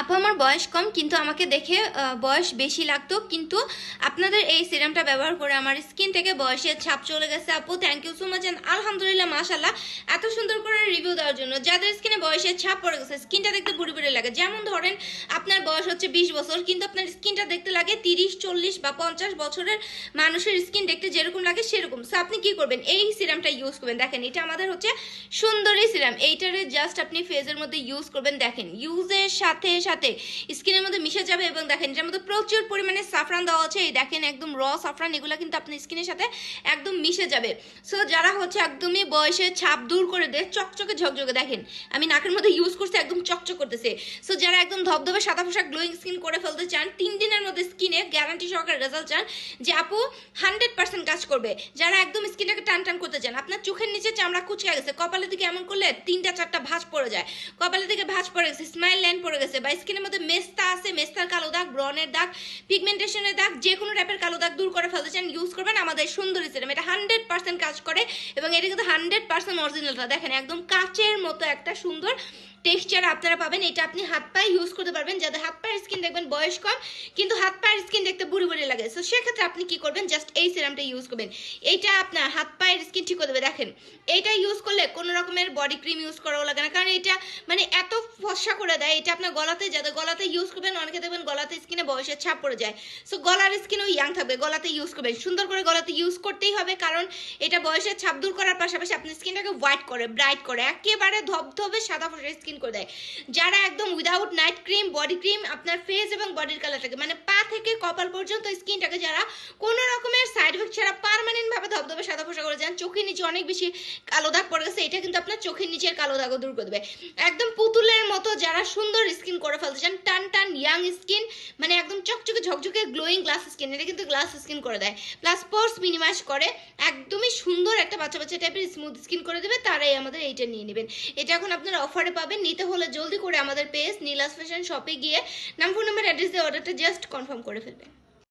আপু, আমার বয়স কম, কিন্তু আমাকে দেখে বয়স বেশি লাগতো। কিন্তু আপনাদের এই সিরামটা ব্যবহার করে আমার স্কিন থেকে বয়সের ছাপ চলে গেছে। আপু থ্যাংক ইউ সো মাচ আলহামদুলিল্লাহ মাশাল্লাহ এত সুন্দর করে রিভিউ দেওয়ার জন্য যাদের স্কিনে বয়সের ছাপ পড়ে গেছে স্কিনটা দেখতে বুড়ি বুড়ি লাগে। যেমন ধরেন, আপনার বয়স হচ্ছে বিশ বছর, কিন্তু আপনার স্কিনটা দেখতে লাগে তিরিশ, চল্লিশ বা পঞ্চাশ বছরের মানুষের স্কিন দেখতে যেরকম লাগে সেরকম। সো আপনি কি করবেন? এই সিরামটা ইউজ করবেন। দেখেন, এটা আমাদের হচ্ছে সুন্দরী সিরাম। এইটারে জাস্ট আপনি ফেজের মধ্যে ইউজ করবেন। দেখেন ইউজের সাথে সাথে স্কিনের মধ্যে মিশে যাবে এবং দেখেন এটার মধ্যে প্রচুর পরিমাণে সাফরান দেওয়া আছে। এই দেখেন একদম র সাফরান এগুলো কিন্তু আপনার স্কিনের সাথে একদম মিশে যাবে। সো যারা হচ্ছে একদমই বয়সে ছাপ দূর করে দেয়, চকচকে ঝকঝকে। দেখেন, আমি নাকের মধ্যে ইউজ করছি, একদম চকচক করতেছে। সো যারা একদম ধবধবে সাদা পোশাক গ্লোয়িং স্কিন করে ফেলতে চান, তিন দিনের মধ্যে স্কিনে গ্যারান্টি সহকারে রেজাল্ট চান যে আপু হান্ড্রেড পার্সেন্ট কাজ করবে। যারা একদম স্কিনটাকে টান টান করতে চান, আপনার চোখের নিচে চামড়া কুচকে গেছে, কপালের দিকে এমন করলে তিনটা চারটা ভাঁজ পড়ে যায়। কপালের দিকে ভাঁজ পড়ে গেছে স্মাইল লাইন পড়ে গেছে বা স্কিনের মধ্যে মেস্তা আছে, মেস্তার কালো দাগ ব্রনের দাগ পিগমেন্টেশনের দাগ যে কোনো টাইপের কালো দাগ দূর করে ফেলতে চান ইউজ করবেন আমাদের সুন্দরী সিরাম এটা হান্ড্রেড পার্সেন্ট কাজ করে এবং এটা কিন্তু হান্ড্রেড পার্সেন্ট অরিজিনালটা দেখেন, একদম কাচের মতো একটা সুন্দর টেক্সচার আপনারা পাবেন, এটা আপনি হাত পায়ে ইউজ করতে পারবেন, যাদের হাত পায়ের স্কিন দেখবেন বয়স কম, কিন্তু হাত পায়ের স্কিন দেখতে বুড়ি বুড়ি লাগে। সো সেক্ষেত্রে আপনি কি করবেন জাস্ট এই সিরামটা ইউজ করবেন। এইটা আপনার হাত পায়ের স্কিন ঠিক করে দেবে। দেখেন, এইটা ইউজ করলে কোনো রকমের বডি ক্রিম ইউজ করাও লাগে না। কারণ এটা মানে এত ফসা করে দেয়, এটা আপনার গলাতে, যাদের গলাতে ইউজ করবেন, অনেকে দেখবেন গলাতে স্কিনে বয়সের ছাপ পড়ে যায়। সো গলার স্কিনও ইয়াং থাকবে, গলাতে ইউজ করবেন। সুন্দর করে গলাতে ইউজ করতেই হবে, কারণ এটা বয়সের ছাপ দূর করার পাশাপাশি আপনার স্কিনটাকে হোয়াইট করে ব্রাইট করে, একেবারে ধবধবে সাদা ফসা স্কিন করে দেয়। যারা একদম without night cream body cream আপনার ফেস এবং বডির কালারটাকে মানে পা থেকে কপাল পর্যন্ত স্কিনটাকে যারা কোনো রকমের সাইড এফেক্ট ছাড়া পার্মানেন্ট ভাবে ধবধবে, সাদা ফসা করে যান, চোখের নিচে অনেক বেশি কালো দাগ পড়ে গেছে, এটা কিন্তু আপনার চোখের নিচের কালো দাগও দূর করে দেবে। একদম পুতুলের মতো যারা সুন্দর স্কিন করে ফেলতে চান, টান টান ইয়াং স্কিন মানে একদম চকচকে ঝকঝকে গ্লোয়িং গ্লাস স্কিন এটা কিন্তু গ্লাস স্কিন করে দেয়। প্লাস পোর্স মিনিমাইজ করে, একদমই সুন্দর একটা বাচ্চা বাচ্চা টাইপের স্মুথ স্কিন করে দেবে, তারাই আমাদের এইটা নিয়ে নেবেন। এটা এখন আপনারা অফারে পাবেন নিতে হলে জলদি করে আমাদের পেজ নীলাস ফ্যাশন শপে গিয়ে নাম ফোন নাম্বার অ্যাড্রেস দিয়ে অর্ডারটা জাস্ট কনফার্ম করে ফেলবেন।